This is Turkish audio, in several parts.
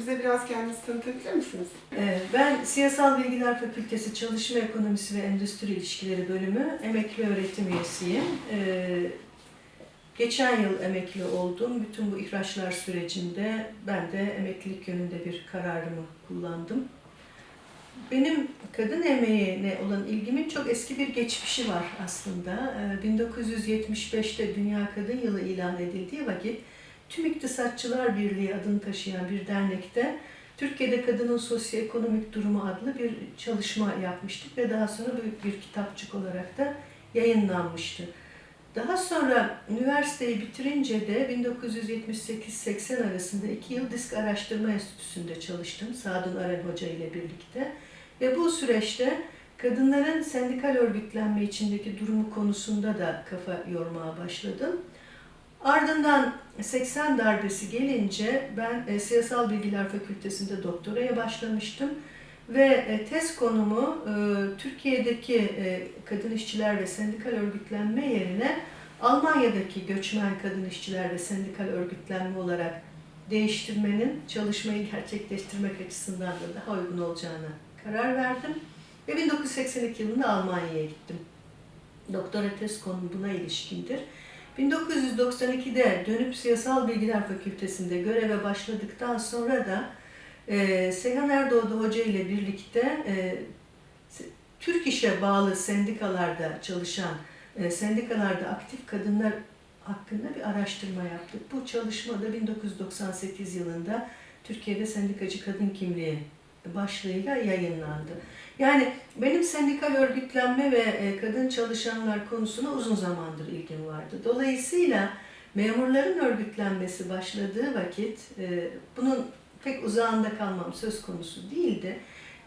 bize biraz kendinizi tanıtabilir misiniz? Ee, Ben Siyasal Bilgiler Fakültesi Çalışma Ekonomisi ve Endüstri İlişkileri Bölümü emekli öğretim üyesiyim. Ee, Geçen yıl emekli oldum. Bütün bu ihraçlar sürecinde ben de emeklilik yönünde bir kararımı kullandım. Benim kadın emeğine olan ilgimin çok eski bir geçmişi var aslında. Ee, 1975'te Dünya Kadın Yılı ilan edildiği vakit Tüm İktisatçılar Birliği adını taşıyan bir dernekte Türkiye'de kadının sosyoekonomik durumu adlı bir çalışma yapmıştık ve daha sonra büyük bir kitapçık olarak da yayınlanmıştı. Daha sonra üniversiteyi bitirince de 1978-80 arasında iki yıl Disk Araştırma Enstitüsü'nde çalıştım Sadun Aren Hoca ile birlikte. Ve bu süreçte kadınların sendikal örgütlenme içindeki durumu konusunda da kafa yormaya başladım. Ardından 80 darbesi gelince ben e, Siyasal Bilgiler Fakültesi'nde doktoraya başlamıştım ve e, tez konumu e, Türkiye'deki e, kadın işçiler ve sendikal örgütlenme yerine Almanya'daki göçmen kadın işçiler ve sendikal örgütlenme olarak değiştirmenin çalışmayı gerçekleştirmek açısından da daha uygun olacağına karar verdim ve 1982 yılında Almanya'ya gittim. Doktora tez konum buna ilişkindir. 1992'de dönüp Siyasal Bilgiler Fakültesi'nde göreve başladıktan sonra da e, Seyhan Erdoğdu Hoca ile birlikte e, Türk İş'e bağlı sendikalarda çalışan, e, sendikalarda aktif kadınlar hakkında bir araştırma yaptık. Bu çalışma da 1998 yılında Türkiye'de Sendikacı Kadın Kimliği başlığıyla yayınlandı. Yani benim sendikal örgütlenme ve e, kadın çalışanlar konusuna uzun zamandır ilgim vardı. Dolayısıyla memurların örgütlenmesi başladığı vakit e, bunun pek uzağında kalmam söz konusu değildi.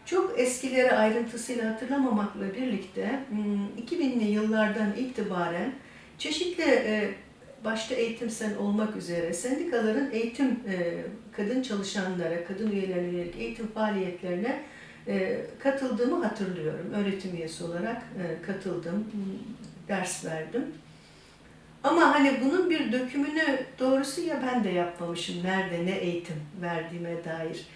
Çok eskileri ayrıntısıyla hatırlamamakla birlikte hmm, 2000'li yıllardan itibaren çeşitli e, başta eğitim sen olmak üzere sendikaların eğitim e, kadın çalışanlara, kadın üyelerine yönelik eğitim faaliyetlerine e, katıldığımı hatırlıyorum. Öğretim üyesi olarak e, katıldım, ders verdim. Ama hani bunun bir dökümünü doğrusu ya ben de yapmamışım, nerede ne eğitim verdiğime dair.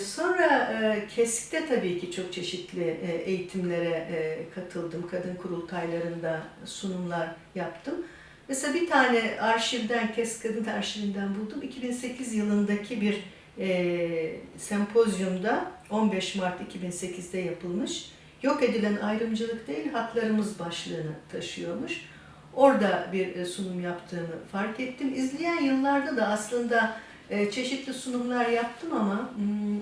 Sonra e, KESK'te tabii ki çok çeşitli eğitimlere katıldım. Kadın kurultaylarında sunumlar yaptım. Mesela bir tane arşivden, KESK Kadın Arşivinden buldum. 2008 yılındaki bir e, sempozyumda 15 Mart 2008'de yapılmış. Yok edilen ayrımcılık değil, haklarımız başlığını taşıyormuş. Orada bir e, sunum yaptığımı fark ettim. İzleyen yıllarda da aslında e, çeşitli sunumlar yaptım ama hmm,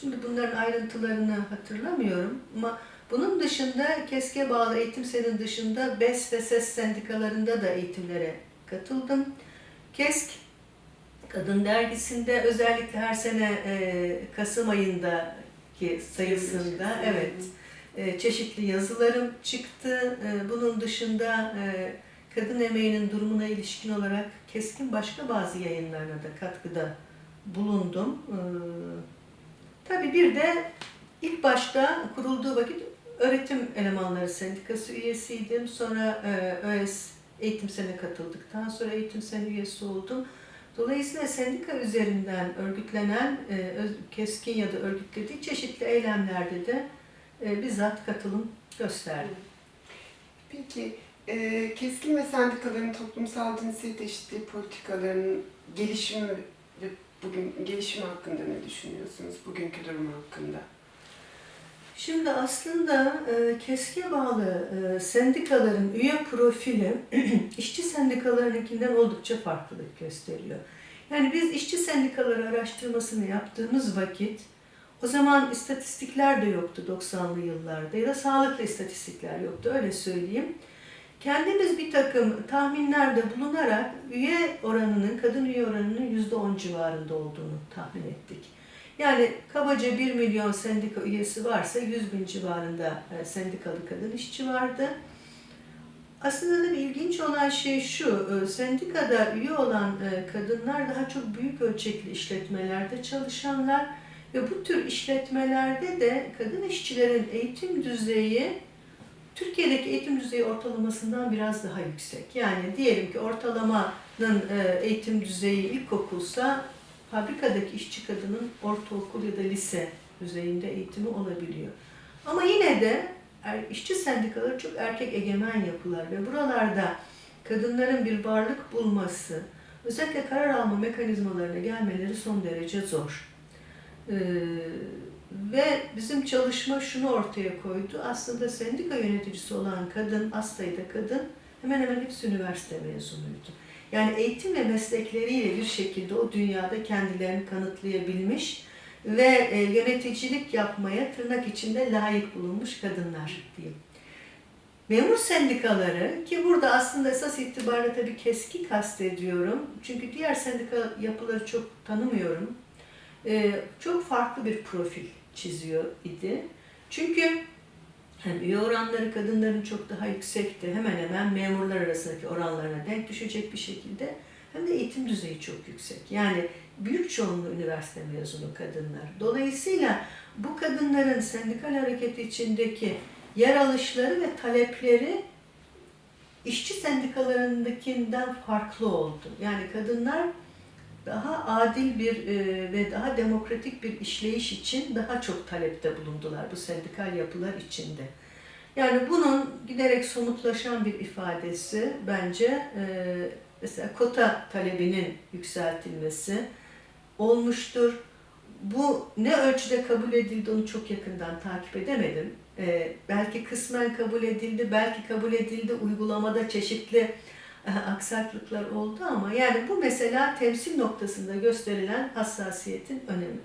şimdi bunların ayrıntılarını hatırlamıyorum. Ama bunun dışında KESK'e bağlı eğitim senin dışında BES ve SES sendikalarında da eğitimlere katıldım. KESK Kadın Dergisi'nde özellikle her sene e, Kasım ayındaki sayısında evet e, çeşitli yazılarım çıktı. E, bunun dışında e, kadın emeğinin durumuna ilişkin olarak keskin başka bazı yayınlarına da katkıda bulundum. E, tabii bir de ilk başta kurulduğu vakit öğretim elemanları sendikası üyesiydim. Sonra e, ÖES eğitim sene katıldıktan sonra eğitim sene üyesi oldum. Dolayısıyla sendika üzerinden örgütlenen, e, keskin ya da örgütlediği çeşitli eylemlerde de e, bizzat katılım gösterdim. Peki, e, keskin ve sendikaların toplumsal cinsiyet eşitliği politikalarının gelişimi ve bugün gelişimi hakkında ne düşünüyorsunuz? Bugünkü durum hakkında. Şimdi aslında e, KESK'e bağlı e, sendikaların üye profili işçi sendikalarınkinden oldukça farklılık gösteriyor. Yani biz işçi sendikaları araştırmasını yaptığımız vakit o zaman istatistikler de yoktu 90'lı yıllarda ya da sağlıklı istatistikler yoktu öyle söyleyeyim. Kendimiz bir takım tahminlerde bulunarak üye oranının, kadın üye oranının %10 civarında olduğunu tahmin ettik. Yani kabaca 1 milyon sendika üyesi varsa 100 bin civarında e, sendikalı kadın işçi vardı. Aslında da ilginç olan şey şu, e, sendikada üye olan e, kadınlar daha çok büyük ölçekli işletmelerde çalışanlar ve bu tür işletmelerde de kadın işçilerin eğitim düzeyi Türkiye'deki eğitim düzeyi ortalamasından biraz daha yüksek. Yani diyelim ki ortalamanın eğitim düzeyi ilkokulsa fabrikadaki işçi kadının ortaokul ya da lise düzeyinde eğitimi olabiliyor. Ama yine de er- işçi sendikaları çok erkek egemen yapılar ve buralarda kadınların bir varlık bulması, özellikle karar alma mekanizmalarına gelmeleri son derece zor. Ee, ve bizim çalışma şunu ortaya koydu. Aslında sendika yöneticisi olan kadın, az sayıda kadın hemen hemen hepsi üniversite mezunuydu. Yani eğitim ve meslekleriyle bir şekilde o dünyada kendilerini kanıtlayabilmiş ve e, yöneticilik yapmaya tırnak içinde layık bulunmuş kadınlar diyeyim. Memur sendikaları ki burada aslında esas itibariyle tabii keski kastediyorum. Çünkü diğer sendika yapıları çok tanımıyorum. Ee, çok farklı bir profil çiziyor idi. Çünkü hem üye oranları kadınların çok daha yüksekti. Hemen hemen memurlar arasındaki oranlarına denk düşecek bir şekilde. Hem de eğitim düzeyi çok yüksek. Yani büyük çoğunluğu üniversite mezunu kadınlar. Dolayısıyla bu kadınların sendikal hareket içindeki yer alışları ve talepleri işçi sendikalarındakinden farklı oldu. Yani kadınlar daha adil bir e, ve daha demokratik bir işleyiş için daha çok talepte bulundular bu sendikal yapılar içinde. Yani bunun giderek somutlaşan bir ifadesi bence e, mesela kota talebinin yükseltilmesi olmuştur. Bu ne ölçüde kabul edildi onu çok yakından takip edemedim. E, belki kısmen kabul edildi, belki kabul edildi uygulamada çeşitli aksaklıklar oldu ama yani bu mesela temsil noktasında gösterilen hassasiyetin önemi.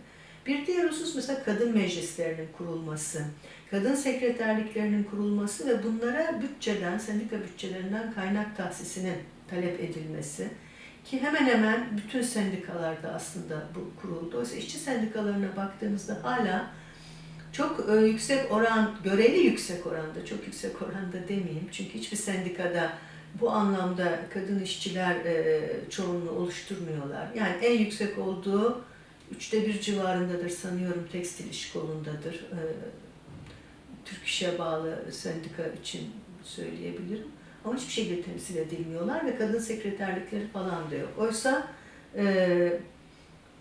Bir diğer husus mesela kadın meclislerinin kurulması, kadın sekreterliklerinin kurulması ve bunlara bütçeden, sendika bütçelerinden kaynak tahsisinin talep edilmesi ki hemen hemen bütün sendikalarda aslında bu kuruldu. Oysa işçi sendikalarına baktığımızda hala çok e, yüksek oran, göreli yüksek oranda, çok yüksek oranda demeyeyim. Çünkü hiçbir sendikada bu anlamda kadın işçiler e, çoğunluğu oluşturmuyorlar. Yani en yüksek olduğu üçte bir civarındadır sanıyorum tekstil iş kolundadır. E, Türk İş'e bağlı sendika için söyleyebilirim. Ama hiçbir şekilde temsil edilmiyorlar ve kadın sekreterlikleri falan da yok. Oysa e,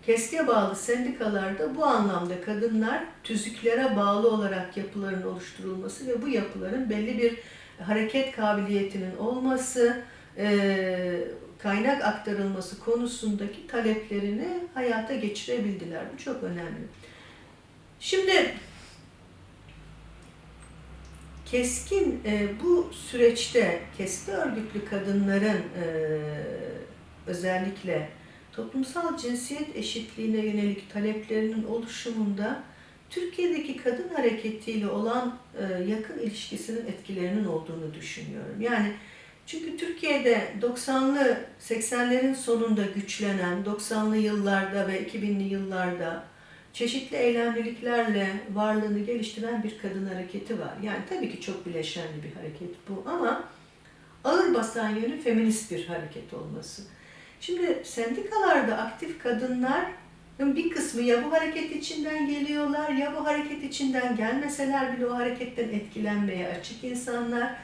KESK'e bağlı sendikalarda bu anlamda kadınlar tüzüklere bağlı olarak yapıların oluşturulması ve bu yapıların belli bir hareket kabiliyetinin olması, e, kaynak aktarılması konusundaki taleplerini hayata geçirebildiler. Bu çok önemli. Şimdi keskin e, bu süreçte keskin örgütlü kadınların e, özellikle toplumsal cinsiyet eşitliğine yönelik taleplerinin oluşumunda Türkiye'deki kadın hareketiyle olan e, yakın ilişkisinin etkilerinin olduğunu düşünüyorum. Yani çünkü Türkiye'de 90'lı 80'lerin sonunda güçlenen, 90'lı yıllarda ve 2000'li yıllarda çeşitli eylemliliklerle varlığını geliştiren bir kadın hareketi var. Yani tabii ki çok bileşenli bir hareket bu ama ağır basan yönü feminist bir hareket olması. Şimdi sendikalarda aktif kadınlar bir kısmı ya bu hareket içinden geliyorlar ya bu hareket içinden gelmeseler bile o hareketten etkilenmeye açık insanlar.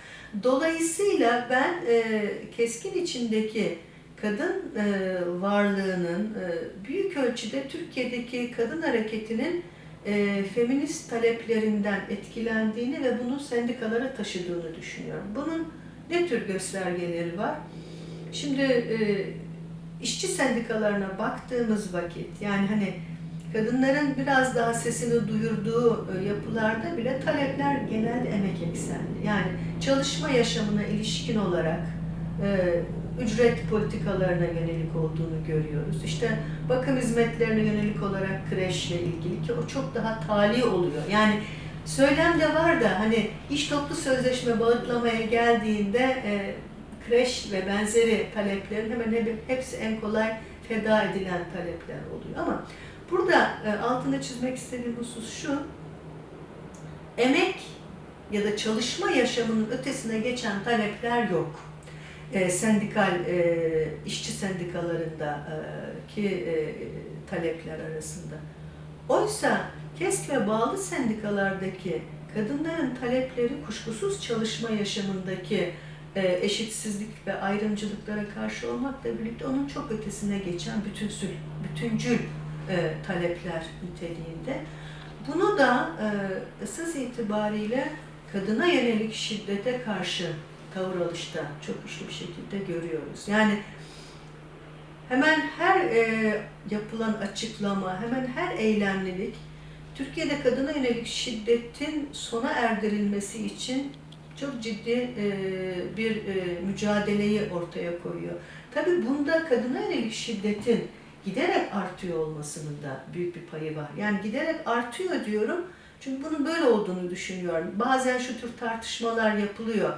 Dolayısıyla ben e, keskin içindeki kadın e, varlığının e, büyük ölçüde Türkiye'deki kadın hareketinin e, feminist taleplerinden etkilendiğini ve bunu sendikalara taşıdığını düşünüyorum. Bunun ne tür göstergeleri var? Şimdi e, işçi sendikalarına baktığımız vakit yani hani kadınların biraz daha sesini duyurduğu e, yapılarda bile talepler genelde emek eksenli. Yani çalışma yaşamına ilişkin olarak e, ücret politikalarına yönelik olduğunu görüyoruz. İşte bakım hizmetlerine yönelik olarak kreşle ilgili ki o çok daha tali oluyor. Yani söylem de var da hani iş toplu sözleşme bağıtlamaya geldiğinde e, kreş ve benzeri taleplerin hemen hep, hepsi en kolay feda edilen talepler oluyor. Ama burada e, altını çizmek istediğim husus şu, emek ya da çalışma yaşamının ötesine geçen talepler yok. E, sendikal, e, işçi sendikalarında e, e, talepler arasında. Oysa KESK ve bağlı sendikalardaki kadınların talepleri kuşkusuz çalışma yaşamındaki e, eşitsizlik ve ayrımcılıklara karşı olmakla birlikte onun çok ötesine geçen bütünsül, bütüncül e, talepler niteliğinde. Bunu da e, esas itibariyle kadına yönelik şiddete karşı tavır alışta çok güçlü bir şekilde görüyoruz. Yani hemen her e, yapılan açıklama, hemen her eylemlilik Türkiye'de kadına yönelik şiddetin sona erdirilmesi için çok ciddi e, bir e, mücadeleyi ortaya koyuyor. Tabii bunda kadına yönelik şiddetin giderek artıyor olmasının da büyük bir payı var. Yani giderek artıyor diyorum çünkü bunun böyle olduğunu düşünüyorum. Bazen şu tür tartışmalar yapılıyor.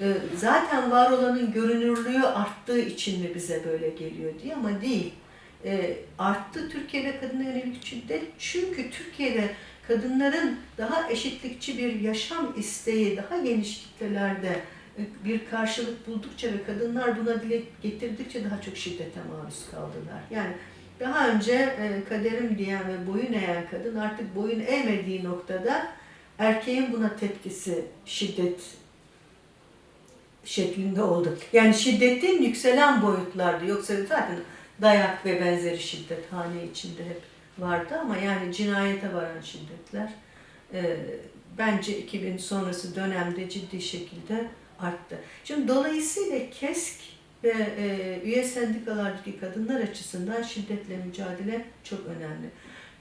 E, zaten var olanın görünürlüğü arttığı için mi bize böyle geliyor diye ama değil. E, arttı Türkiye'de kadına yönelik şiddet çünkü Türkiye'de kadınların daha eşitlikçi bir yaşam isteği daha geniş kitlelerde e, bir karşılık buldukça ve kadınlar buna dile getirdikçe daha çok şiddete maruz kaldılar. Yani daha önce e, kaderim diyen ve boyun eğen kadın artık boyun eğmediği noktada erkeğin buna tepkisi şiddet şeklinde oldu. Yani şiddetin yükselen boyutlardı. Yoksa zaten dayak ve benzeri şiddet hane içinde hep vardı ama yani cinayete varan şiddetler e, bence 2000 sonrası dönemde ciddi şekilde arttı. Şimdi dolayısıyla KESK ve e, üye sendikalardaki kadınlar açısından şiddetle mücadele çok önemli.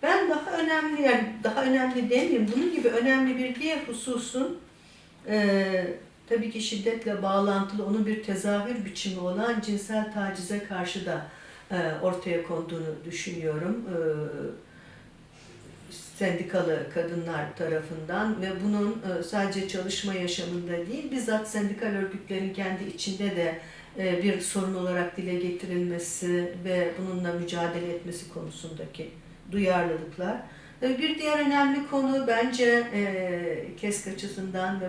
Ben daha önemli yani daha önemli demeyeyim bunun gibi önemli bir diğer hususun e, tabii ki şiddetle bağlantılı onun bir tezahür biçimi olan cinsel tacize karşı da ortaya konduğunu düşünüyorum. E, sendikalı kadınlar tarafından ve bunun e, sadece çalışma yaşamında değil, bizzat sendikal örgütlerin kendi içinde de e, bir sorun olarak dile getirilmesi ve bununla mücadele etmesi konusundaki duyarlılıklar. E, Bir diğer önemli konu bence e, KESK açısından ve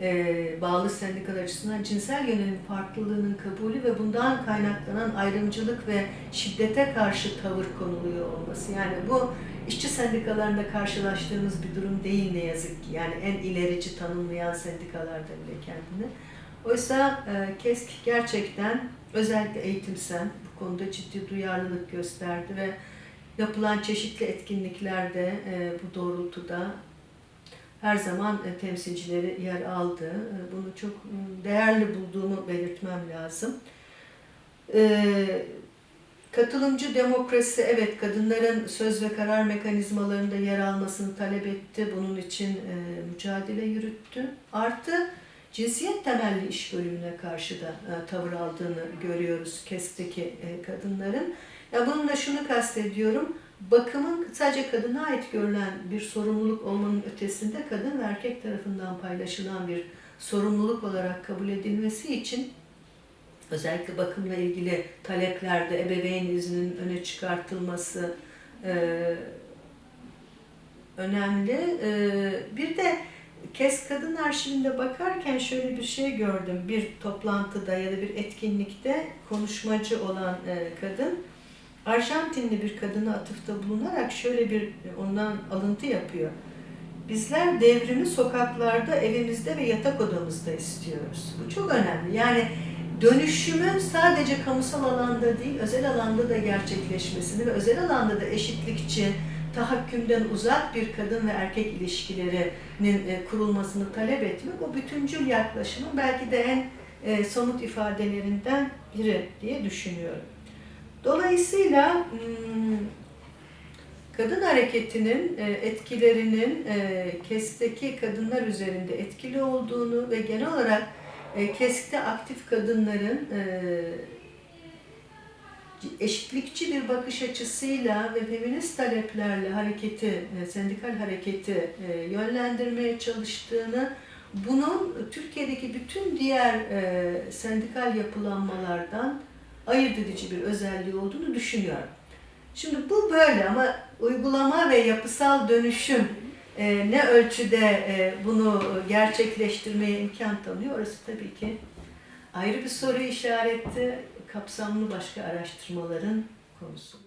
e, bağlı sendikalar açısından cinsel yönelim farklılığının kabulü ve bundan kaynaklanan ayrımcılık ve şiddete karşı tavır konuluyor olması. Yani bu işçi sendikalarında karşılaştığımız bir durum değil ne yazık ki. Yani en ilerici tanımlayan sendikalarda bile kendini. Oysa e, KESK gerçekten özellikle eğitimsel bu konuda ciddi duyarlılık gösterdi ve yapılan çeşitli etkinliklerde e, bu doğrultuda her zaman e, temsilcileri yer aldı. E, Bunu çok değerli bulduğumu belirtmem lazım. E, Katılımcı demokrasi evet kadınların söz ve karar mekanizmalarında yer almasını talep etti. Bunun için mücadele yürüttü. Artı cinsiyet temelli iş bölümüne karşı da tavır aldığını görüyoruz KES'teki kadınların. Ya bununla şunu kastediyorum. Bakımın sadece kadına ait görülen bir sorumluluk olmanın ötesinde kadın ve erkek tarafından paylaşılan bir sorumluluk olarak kabul edilmesi için özellikle bakımla ilgili taleplerde ebeveyn izninin öne çıkartılması e, önemli. E, bir de KES Kadın Arşivinde bakarken şöyle bir şey gördüm. Bir toplantıda ya da bir etkinlikte konuşmacı olan e, kadın Arjantinli bir kadına atıfta bulunarak şöyle bir ondan alıntı yapıyor. Bizler devrimi sokaklarda, evimizde ve yatak odamızda istiyoruz. Bu çok önemli. Yani dönüşümün sadece kamusal alanda değil, özel alanda da gerçekleşmesini ve özel alanda da eşitlikçi, tahakkümden uzak bir kadın ve erkek ilişkilerinin e, kurulmasını talep etmek o bütüncül yaklaşımın belki de en e, somut ifadelerinden biri diye düşünüyorum. Dolayısıyla kadın hareketinin e, etkilerinin KESK'teki kadınlar üzerinde etkili olduğunu ve genel olarak e, KESK'te aktif kadınların e, eşitlikçi bir bakış açısıyla ve feminist taleplerle hareketi, e, sendikal hareketi yönlendirmeye çalıştığını, bunun Türkiye'deki bütün diğer sendikal yapılanmalardan ayırt edici bir özelliği olduğunu düşünüyorum. Şimdi bu böyle ama uygulama ve yapısal dönüşüm e, ne ölçüde e, bunu gerçekleştirmeye imkan tanıyor orası tabii ki ayrı bir soru işareti, kapsamlı başka araştırmaların konusu.